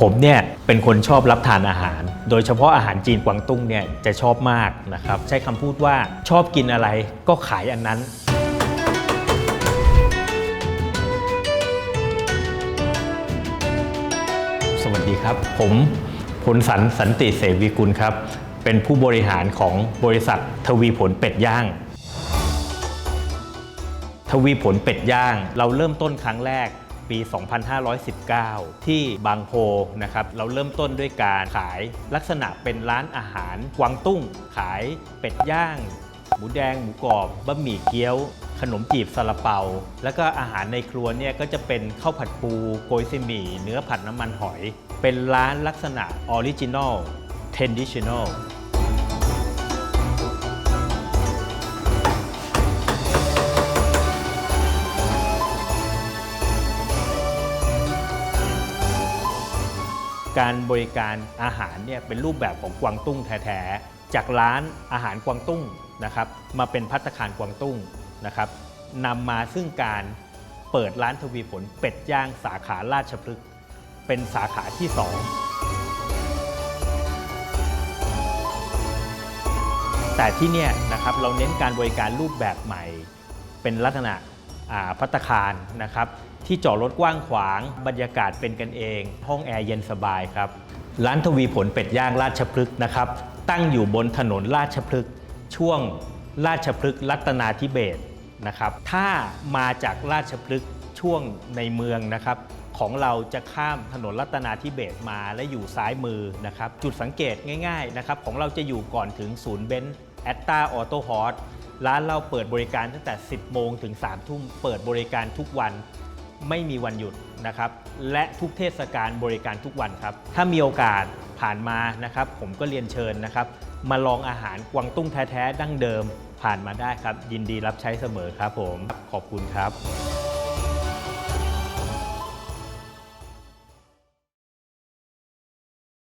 ผมเนี่ยเป็นคนชอบรับทานอาหาร โดยเฉพาะอาหารจีนกวางตุ้งเนี่ยจะชอบมากนะครับ ใช้คำพูดว่าชอบกินอะไรก็ขายอันนั้น สวัสดีครับ ผมพลสันสันติเสวีกุลครับ เป็นผู้บริหารของบริษัททวีผลเป็ดย่างทวีผลเป็ดย่าง เราเริ่มต้นครั้งแรก ปี 2519 ที่บางโพนะครับเราเริ่มต้นด้วยการขายลักษณะเป็นร้านอาหารกวางตุ้ง ขายเป็ดย่าง หมูแดง หมูกรอบบะหมี่เกี๊ยว ขนมจีบซาลาเปา แล้วก็อาหารในครัวเนี่ยก็จะเป็นข้าวผัดปูโกยซีหมี่เนื้อผัดน้ำมันหอย เป็นร้านลักษณะออริจินอลเทนดิช n น l การบริการอาหารเนี่ยเป็นรูปแบบของกวางตุ้งแท้ๆจากร้านอาหารกวางตุ้งนะครับมาเป็นพัตตาคารกวางตุ้งนะครับนำมาซึ่งการเปิดร้านทวีผลเป็ดย่างสาขาราชพฤกษ์เป็นสาขาที่ 2 แต่ที่เนี่ยนะครับเราเน้นการบริการรูปแบบใหม่เป็นลักษณะ พัตคารนะครับที่จอดรถกว้างขวาง บรรยากาศเป็นกันเอง ห้องแอร์เย็นสบายครับ ร้านทวีผลเป็ดย่างราชพฤกษ์นะครับ ตั้งอยู่บนถนนราชพฤกษ์ช่วงราชพฤกษ์รัตนาธิเบศนะครับ ถ้ามาจากราชพฤกษ์ช่วงในเมืองนะครับ ของเราจะข้ามถนนรัตนาธิเบศมาและอยู่ซ้ายมือนะครับ จุดสังเกตง่าย ๆนะครับ ของเราจะอยู่ก่อนถึงศูนย์เบนซ์แอตตาออโต้ฮอส ร้านเราเปิดบริการตั้งแต่ 10 โมงถึง 3 ทุ่ม เปิดบริการทุกวันไม่มีวันหยุดนะครับ และทุกเทศกาลบริการทุกวันครับ ถ้ามีโอกาสผ่านมานะครับ ผมก็เรียนเชิญนะครับ มาลองอาหารกวางตุ้งแท้ๆดั้งเดิมผ่านมาได้ครับ ยินดีรับใช้เสมอครับผม ขอบคุณครับ